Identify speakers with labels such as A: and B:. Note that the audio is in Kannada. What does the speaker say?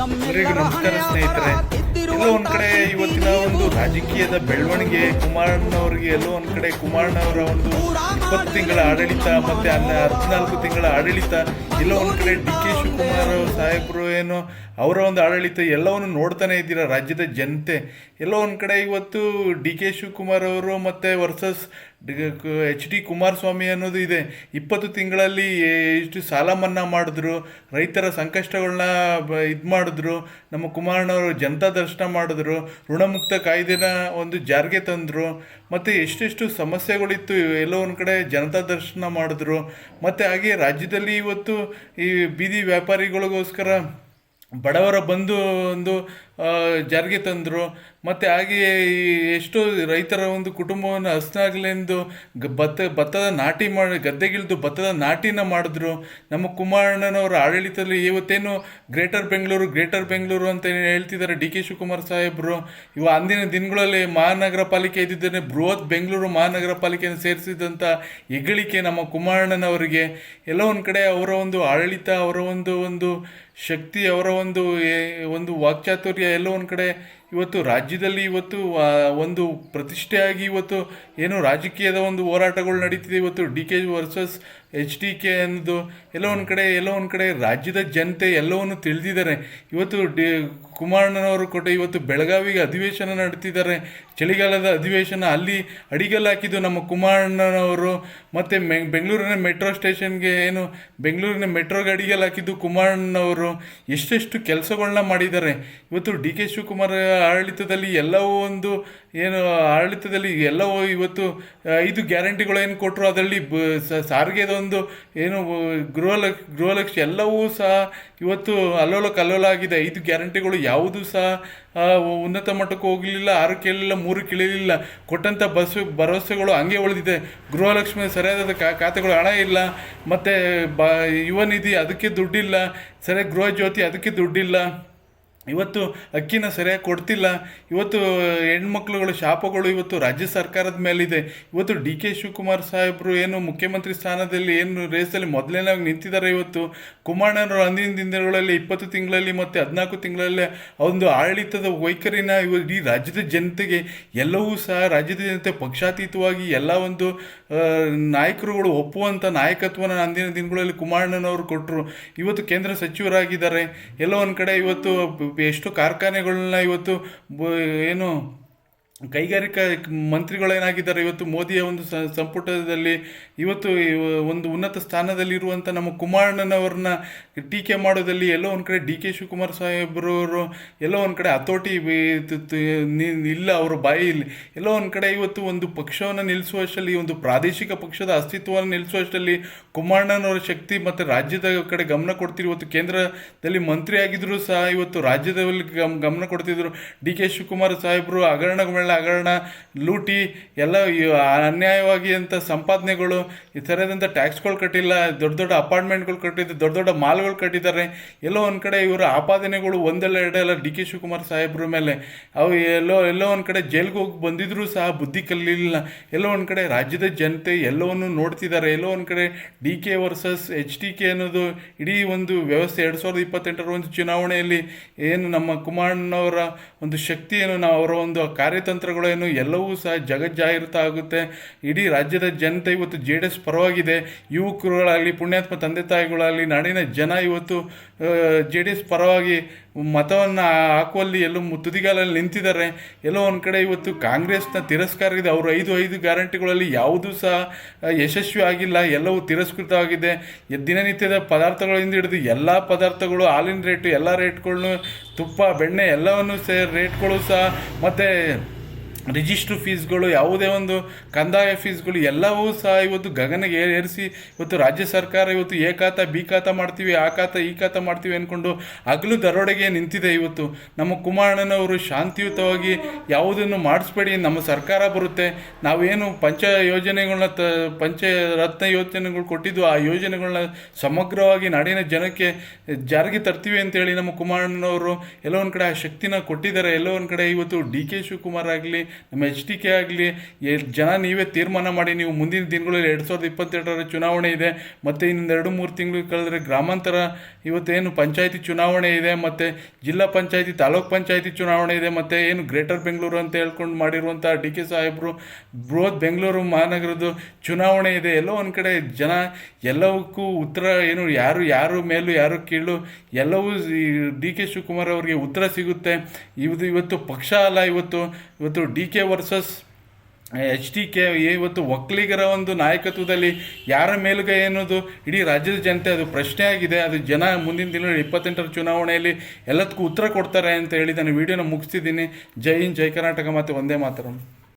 A: ನಮಸ್ಕಾರ ಸ್ನೇಹಿತರೆ. ಎಲ್ಲೋ ಒಂದ್ ಕಡೆ ಇವತ್ತಿನ ಒಂದು ರಾಜಕೀಯದ ಬೆಳವಣಿಗೆ, ಕುಮಾರಣ್ಣವರಿಗೆ ಎಲ್ಲೋ ಒಂದ್ ಕಡೆ ಕುಮಾರಣ್ಣವರ ಒಂದು ಇಪ್ಪತ್ತು ತಿಂಗಳ ಆಡಳಿತ ಮತ್ತೆ ಅನ್ನ ಹದಿನಾಲ್ಕು ತಿಂಗಳ ಆಡಳಿತ, ಎಲ್ಲೋ ಒಂದ್ ಕಡೆ ಡಿ ಕೆ ಶಿವಕುಮಾರ್ ಸಾಹೇಬರು ಏನು ಅವರ ಒಂದು ಆಡಳಿತ ಎಲ್ಲವನ್ನು ನೋಡ್ತಾನೆ ಇದ್ದೀರಾ ರಾಜ್ಯದ ಜನತೆ. ಎಲ್ಲೋ ಒಂದು ಕಡೆ ಇವತ್ತು ಡಿ ಕೆ ಶಿವಕುಮಾರ್ ಅವರು ಮತ್ತು ವರ್ಸಸ್ ಎಚ್ ಡಿ ಕುಮಾರಸ್ವಾಮಿ ಅನ್ನೋದು ಇದೆ. ಇಪ್ಪತ್ತು ತಿಂಗಳಲ್ಲಿ ಎಷ್ಟು ಸಾಲ ಮನ್ನಾ ಮಾಡಿದ್ರು, ರೈತರ ಸಂಕಷ್ಟಗಳನ್ನ ಇದು ಮಾಡಿದ್ರು, ನಮ್ಮ ಕುಮಾರಣ್ಣವರು ಜನತಾ ದರ್ಶನ ಮಾಡಿದ್ರು, ಋಣಮುಕ್ತ ಕಾಯ್ದೆನ ಒಂದು ಜಾರಿಗೆ ತಂದರು, ಮತ್ತು ಎಷ್ಟೆಷ್ಟು ಸಮಸ್ಯೆಗಳಿತ್ತು, ಎಲ್ಲೋ ಒಂದು ಕಡೆ ಜನತಾ ದರ್ಶನ ಮಾಡಿದ್ರು, ಮತ್ತು ಹಾಗೆ ರಾಜ್ಯದಲ್ಲಿ ಇವತ್ತು ಈ ಬೀದಿ ವ್ಯಾಪಾರಿಗಳಿಗೋಸ್ಕರ ಬಡವರ ಬಂದು ಒಂದು ಜಾರಿಗೆ ತಂದರು. ಮತ್ತು ಹಾಗೆಯೇ ಈ ಎಷ್ಟೋ ರೈತರ ಒಂದು ಕುಟುಂಬವನ್ನು ಹಸ್ನಾಗಲೆಂದು ಗ ಭತ್ತ ಭತ್ತದ ನಾಟಿ ಮಾಡಿ, ಗದ್ದೆಗಿಳಿದು ಭತ್ತದ ನಾಟಿನ ಮಾಡಿದ್ರು. ನಮ್ಮ ಕುಮಾರಣ್ಣನವರ ಆಡಳಿತದಲ್ಲಿ ಇವತ್ತೇನು ಗ್ರೇಟರ್ ಬೆಂಗಳೂರು ಗ್ರೇಟರ್ ಬೆಂಗಳೂರು ಅಂತ ಹೇಳ್ತಿದ್ದಾರೆ ಡಿ ಕೆ ಶಿವಕುಮಾರ್ ಸಾಹೇಬರು. ಇವ ಅಂದಿನ ದಿನಗಳಲ್ಲಿ ಮಹಾನಗರ ಪಾಲಿಕೆ ಇದ್ದಿದ್ದೇನೆ ಬೃಹತ್ ಬೆಂಗಳೂರು ಮಹಾನಗರ ಪಾಲಿಕೆಯನ್ನು ಸೇರಿಸಿದಂಥ ಹೆಗ್ಗಳಿಕೆ ನಮ್ಮ ಕುಮಾರಣ್ಣನವರಿಗೆ. ಎಲ್ಲ ಒಂದು ಕಡೆ ಅವರ ಒಂದು ಆಡಳಿತ, ಅವರ ಒಂದು ಒಂದು ಶಕ್ತಿ, ಅವರ ಒಂದು ಒಂದು ವಾಕ್ಚಾತುರ್ಯ ಎಲ್ಲೋ ಒಂದು ಕಡೆ ಇವತ್ತು ರಾಜ್ಯದಲ್ಲಿ ಇವತ್ತು ಒಂದು ಪ್ರತಿಷ್ಠೆಯಾಗಿ ಇವತ್ತು ಏನು ರಾಜಕೀಯದ ಒಂದು ಹೋರಾಟಗಳು ನಡೀತಿದೆ. ಇವತ್ತು D K versus H D K ಅನ್ನೋದು ಎಲ್ಲೋ ಒಂದು ಕಡೆ, ಎಲ್ಲೋ ಒಂದು ಕಡೆ ರಾಜ್ಯದ ಜನತೆ ಎಲ್ಲವನ್ನು ತಿಳಿದಿದ್ದಾರೆ. ಇವತ್ತು ಡಿ, ಕುಮಾರಣ್ಣನವರು ಕೊಟ್ಟ ಇವತ್ತು ಬೆಳಗಾವಿಗೆ ಅಧಿವೇಶನ ನಡೆತಿದ್ದಾರೆ. ಚಳಿಗಾಲದ ಅಧಿವೇಶನ ಅಲ್ಲಿ ಅಡಿಗಲ್ಲು ಹಾಕಿದ್ದು ನಮ್ಮ ಕುಮಾರಣ್ಣನವರು. ಮತ್ತು ಮೆ, ಬೆಂಗಳೂರಿನ ಮೆಟ್ರೋ ಸ್ಟೇಷನ್ಗೆ ಏನು, ಬೆಂಗಳೂರಿನ ಮೆಟ್ರೋಗೆ ಅಡಿಗೆಲ್ಲ ಹಾಕಿದ್ದು ಕುಮಾರಣ್ಣನವರು. ಎಷ್ಟೆಷ್ಟು ಕೆಲಸಗಳನ್ನ ಮಾಡಿದ್ದಾರೆ. ಇವತ್ತು ಡಿ ಕೆ ಶಿವಕುಮಾರ್ ಆಡಳಿತದಲ್ಲಿ ಎಲ್ಲವೂ ಒಂದು ಏನು, ಆಡಳಿತದಲ್ಲಿ ಎಲ್ಲವೂ ಇವತ್ತು ಐದು ಗ್ಯಾರಂಟಿಗಳು ಏನು ಕೊಟ್ಟರು ಅದರಲ್ಲಿ ಬ ಸಾರಿಗೆದೊಂದು ಏನು ಗೃಹಲಕ್ಷ ಗೃಹಲಕ್ಷ್ಮಿ ಎಲ್ಲವೂ ಸಹ ಇವತ್ತು ಅಲ್ಲೋಲ ಕಲ್ಲೋಲ ಆಗಿದೆ ಐದು ಗ್ಯಾರಂಟಿಗಳು ಯಾವುದೂ ಸಹ ಉನ್ನತ ಮಟ್ಟಕ್ಕೆ ಹೋಗಲಿಲ್ಲ, ಆರು ಕೇಳಲಿಲ್ಲ, ಮೂರು ಕೇಳಲಿಲ್ಲ. ಕೊಟ್ಟಂಥ ಬಸ್, ಭರವಸೆಗಳು ಹಂಗೆ ಉಳಿದಿದೆ. ಗೃಹಲಕ್ಷ್ಮಿ ಸರಿಯಾದ ಖಾತೆಗಳು ಹಣ ಇಲ್ಲ. ಮತ್ತು ಬ, ಯುವ ನಿಧಿ ಅದಕ್ಕೆ ದುಡ್ಡಿಲ್ಲ. ಸರಿಯಾಗಿ ಗೃಹ ಜ್ಯೋತಿ ಅದಕ್ಕೆ ದುಡ್ಡಿಲ್ಲ. ಇವತ್ತು ಅಕ್ಕಿನ ಸರಿಯಾಗಿ ಕೊಡ್ತಿಲ್ಲ. ಇವತ್ತು ಹೆಣ್ಮಕ್ಳುಗಳು, ಶಾಪಗಳು ಇವತ್ತು ರಾಜ್ಯ ಸರ್ಕಾರದ ಮೇಲಿದೆ. ಇವತ್ತು ಡಿ ಕೆ ಶಿವಕುಮಾರ್ ಸಾಹೇಬರು ಏನು ಮುಖ್ಯಮಂತ್ರಿ ಸ್ಥಾನದಲ್ಲಿ ಏನು ರೇಸಲ್ಲಿ ಮೊದಲನೇದಾಗಿ ನಿಂತಿದ್ದಾರೆ ಇವತ್ತು. ಕುಮಾರಣ್ಣನವರು ಅಂದಿನ ದಿನಗಳಲ್ಲಿ, ಇಪ್ಪತ್ತು ತಿಂಗಳಲ್ಲಿ ಮತ್ತು ಹದಿನಾಲ್ಕು ತಿಂಗಳಲ್ಲಿ ಒಂದು ಆಡಳಿತದ ವೈಖರಿನ ಇವ- ಇಡೀ ರಾಜ್ಯದ ಜನತೆಗೆ ಎಲ್ಲವೂ ಸಹ ರಾಜ್ಯದ ಜನತೆ ಪಕ್ಷಾತೀತವಾಗಿ ಎಲ್ಲ ಒಂದು ನಾಯಕರುಗಳು ಒಪ್ಪುವಂಥ ನಾಯಕತ್ವನ ಅಂದಿನ ದಿನಗಳಲ್ಲಿ ಕುಮಾರಣ್ಣನವರು ಕೊಟ್ಟರು. ಇವತ್ತು ಕೇಂದ್ರ ಸಚಿವರಾಗಿದ್ದಾರೆ. ಎಲ್ಲೋ ಒಂದು ಕಡೆ ಇವತ್ತು ಎಷ್ಟು ಕಾರ್ಖಾನೆಗಳನ್ನ ಇವತ್ತು ಏನು ಕೈಗಾರಿಕಾ ಮಂತ್ರಿಗಳೇನಾಗಿದ್ದಾರೆ? ಇವತ್ತು ಮೋದಿಯ ಒಂದು ಸಂಪುಟದಲ್ಲಿ ಇವತ್ತು ಇವ- ಒಂದು ಉನ್ನತ ಸ್ಥಾನದಲ್ಲಿರುವಂಥ ನಮ್ಮ ಕುಮಾರಣ್ಣನವ್ರನ್ನ ಟೀಕೆ ಮಾಡೋದಲ್ಲಿ ಎಲ್ಲೋ ಒಂದು ಕಡೆ ಡಿ ಕೆ ಶಿವಕುಮಾರ್ ಸಾಹೇಬ್ರವರು, ಎಲ್ಲೋ ಒಂದು ಕಡೆ ಹತೋಟಿ ಇಲ್ಲ ಅವರ ಬಾಯಿಲಿ ಎಲ್ಲೋ ಒಂದು ಕಡೆ ಇವತ್ತು ಒಂದು ಪಕ್ಷವನ್ನು ನಿಲ್ಲಿಸುವಷ್ಟರಲ್ಲಿ ಒಂದು ಪ್ರಾದೇಶಿಕ ಪಕ್ಷದ ಅಸ್ತಿತ್ವವನ್ನು ನಿಲ್ಲಿಸುವಷ್ಟರಲ್ಲಿ ಕುಮಾರಣ್ಣನವರ ಶಕ್ತಿ ಮತ್ತು ರಾಜ್ಯದ ಕಡೆ ಗಮನ ಕೊಡ್ತಿರು ಇವತ್ತು ಕೇಂದ್ರದಲ್ಲಿ ಮಂತ್ರಿ ಆಗಿದ್ದರೂ ಸಹ ಇವತ್ತು ರಾಜ್ಯದಲ್ಲಿ ಗಮ್, ಗಮನ ಕೊಡ್ತಿದ್ರು. ಡಿ ಕೆ ಶಿವಕುಮಾರ್ ಸಾಹೇಬರು, ಹಗರಣ ಮೇಲೆ ಹಗರಣ, ಲೂಟಿ, ಎಲ್ಲ ಅನ್ಯಾಯವಾಗಿ ಅಂತ ಸಂಪಾದನೆಗಳು, ಈ ಥರದಂಥ ಟ್ಯಾಕ್ಸ್ಗಳು ಕಟ್ಟಿಲ್ಲ, ದೊಡ್ಡ ದೊಡ್ಡ ಅಪಾರ್ಟ್ಮೆಂಟ್ಗಳು ಕಟ್ಟಿದ್ದು, ದೊಡ್ಡ ದೊಡ್ಡ ಮಾಲ್ಗಳು ಕಟ್ಟಿದ್ದಾರೆ. ಎಲ್ಲೋ ಒಂದು ಕಡೆ ಇವರ ಆಪಾದನೆಗಳು ಒಂದೆಲ್ಲ ಎರಡೆಲ್ಲ ಡಿ ಕೆ ಶಿವಕುಮಾರ್ ಸಾಹೇಬ್ರ ಮೇಲೆ. ಅವು ಎಲ್ಲೋ ಎಲ್ಲೋ ಒಂದು ಕಡೆ ಜೈಲ್ಗೆ ಹೋಗಿ ಬಂದಿದ್ರೂ ಸಹ ಬುದ್ಧಿ ಕಲಿಲಿಲ್ಲ. ಎಲ್ಲೋ ಒಂದು ಕಡೆ ರಾಜ್ಯದ ಜನತೆ ಎಲ್ಲವನ್ನು ನೋಡ್ತಿದ್ದಾರೆ. ಎಲ್ಲೋ ಒಂದು ಕಡೆ D K versus, H D K ಅನ್ನೋದು ಇಡೀ ಒಂದು ವ್ಯವಸ್ಥೆ ಎರಡು ಸಾವಿರದ ಇಪ್ಪತ್ತೆಂಟರ ಒಂದು ಚುನಾವಣೆಯಲ್ಲಿ ಏನು ನಮ್ಮ ಕುಮಾರಣ್ಣವರ ಒಂದು ಶಕ್ತಿಯನ್ನು ನಾವು, ಅವರ ಒಂದು ಕಾರ್ಯತಂತ್ರಗಳೇನು ಎಲ್ಲವೂ ಸಹ ಜಗಜ್ಜಾಹಿರತ ಆಗುತ್ತೆ. ಇಡೀ ರಾಜ್ಯದ ಜನತೆ ಇವತ್ತು ಜೆ ಡಿ ಎಸ್ ಪರವಾಗಿದೆ. ಯುವಕರುಗಳಾಗಲಿ, ಪುಣ್ಯಾತ್ಮ ತಂದೆ ತಾಯಿಗಳಾಗಲಿ, ನಾಡಿನ ಜನ ಇವತ್ತು ಜೆ ಡಿ ಎಸ್ ಪರವಾಗಿ ಮತವನ್ನು ಹಾಕುವಲ್ಲಿ ಎಲ್ಲೋ ತುದಿಗಾಲಲ್ಲಿ ನಿಂತಿದ್ದಾರೆ. ಎಲ್ಲೋ ಒಂದು ಕಡೆ ಇವತ್ತು ಕಾಂಗ್ರೆಸ್ನ ತಿರಸ್ಕಾರ ಇದೆ. ಅವರು ಐದು ಐದು ಗ್ಯಾರಂಟಿಗಳಲ್ಲಿ ಯಾವುದೂ ಸಹ ಯಶಸ್ವಿ ಆಗಿಲ್ಲ. ಎಲ್ಲವೂ ತಿರಸ್ಕೃತವಾಗಿದೆ. ದಿನನಿತ್ಯದ ಪದಾರ್ಥಗಳಿಂದ ಹಿಡಿದು ಎಲ್ಲ ಪದಾರ್ಥಗಳು, ಹಾಲಿನ ರೇಟು, ಎಲ್ಲ ರೇಟ್ಗಳನ್ನು ತುಪ್ಪ, ಬೆಣ್ಣೆ ಎಲ್ಲವನ್ನು ಸೇ ರೇಟ್ಗಳು ಸಹ ಮತ್ತು ರಿಜಿಸ್ಟ್ರ್ ಫೀಸ್ಗಳು, ಯಾವುದೇ ಒಂದು ಕಂದಾಯ ಫೀಸ್ಗಳು, ಎಲ್ಲವೂ ಸಹ ಇವತ್ತು ಗಗನಗೆ ಏರಿಸಿ ಇವತ್ತು ರಾಜ್ಯ ಸರ್ಕಾರ ಇವತ್ತು ಎ ಖಾತ, ಬಿ ಖಾತ ಮಾಡ್ತೀವಿ, ಆ ಖಾತ, ಈ ಖಾತ ಮಾಡ್ತೀವಿ ಅಂದ್ಕೊಂಡು ಹಗಲು ದರೋಡೆಗೆ ನಿಂತಿದೆ ಇವತ್ತು. ನಮ್ಮ ಕುಮಾರಣ್ಣನವರು ಶಾಂತಿಯುತವಾಗಿ ಯಾವುದನ್ನು ಮಾಡಿಸ್ಬೇಡಿ, ನಮ್ಮ ಸರ್ಕಾರ ಬರುತ್ತೆ. ನಾವೇನು ಪಂಚ ಯೋಜನೆಗಳನ್ನ ತ ಪಂಚ ರತ್ನ ಯೋಜನೆಗಳು ಕೊಟ್ಟಿದ್ದು ಆ ಯೋಜನೆಗಳನ್ನ ಸಮಗ್ರವಾಗಿ ನಾಡಿನ ಜನಕ್ಕೆ ಜಾರಿಗೆ ತರ್ತೀವಿ ಅಂತೇಳಿ ನಮ್ಮ ಕುಮಾರಣ್ಣನವರು ಎಲ್ಲೋ ಒಂದು ಕಡೆ ಆ ಶಕ್ತಿನ ಕೊಟ್ಟಿದ್ದಾರೆ. ಎಲ್ಲೋ ಒಂದು ಕಡೆ ಇವತ್ತು ಡಿ ಕೆ ಶಿವಕುಮಾರ್ ಆಗಲಿ ನಮ್ಮ ಎಚ್ ಡಿ ಕೆ ಆಗಲಿ ಜನ ನೀವೇ ತೀರ್ಮಾನ ಮಾಡಿ, ನೀವು ಮುಂದಿನ ದಿನಗಳಲ್ಲಿ ಎರಡು ಸಾವಿರದ ಇಪ್ಪತ್ತೆರಡರ ಚುನಾವಣೆ ಇದೆ, ಮತ್ತು ಇನ್ನೊಂದು ಎರಡು, ಮೂರು ತಿಂಗಳು ಕಳೆದ್ರೆ ಗ್ರಾಮಾಂತರ ಇವತ್ತೇನು ಪಂಚಾಯತಿ ಚುನಾವಣೆ ಇದೆ, ಮತ್ತು ಜಿಲ್ಲಾ ಪಂಚಾಯತಿ, ತಾಲೂಕ್ ಪಂಚಾಯತಿ ಚುನಾವಣೆ ಇದೆ, ಮತ್ತು ಏನು ಗ್ರೇಟರ್ ಬೆಂಗಳೂರು ಅಂತ ಹೇಳ್ಕೊಂಡು ಮಾಡಿರುವಂಥ ಡಿ ಕೆ ಸಾಹೇಬರು, ಬೃಹತ್ ಬೆಂಗಳೂರು ಮಹಾನಗರದ ಚುನಾವಣೆ ಇದೆ, ಎಲ್ಲೋ ಒಂದು ಕಡೆ ಜನ ಎಲ್ಲವಕ್ಕೂ ಉತ್ತರ ಏನು, ಯಾರು ಯಾರು ಮೇಲೂ, ಯಾರು ಕೀಳು, ಎಲ್ಲವೂ ಡಿ ಕೆ ಶಿವಕುಮಾರ್ ಅವರಿಗೆ ಉತ್ತರ ಸಿಗುತ್ತೆ. ಇವತ್ತು ಇವತ್ತು ಪಕ್ಷ ಅಲ್ಲ, ಇವತ್ತು ಇವತ್ತು D K versus H D K ಇವತ್ತು ಒಕ್ಕಲಿಗರ ಒಂದು ನಾಯಕತ್ವದಲ್ಲಿ ಯಾರ ಮೇಲುಗೈ ಅನ್ನೋದು ಇಡೀ ರಾಜ್ಯದ ಜನತೆ ಅದು ಪ್ರಶ್ನೆ ಆಗಿದೆ. ಅದು ಜನ ಮುಂದಿನ ದಿನ ಇಪ್ಪತ್ತೆಂಟರ ಚುನಾವಣೆಯಲ್ಲಿ ಎಲ್ಲದಕ್ಕೂ ಉತ್ತರ ಕೊಡ್ತಾರೆ ಅಂತ ಹೇಳಿ ನಾನು ವಿಡಿಯೋನ ಮುಗಿಸ್ತಿದ್ದೀನಿ. ಜೈ ಹಿಂದ್, ಜೈ ಕರ್ನಾಟಕ, ಮತ್ತು ಒಂದೇ ಮಾತರಂ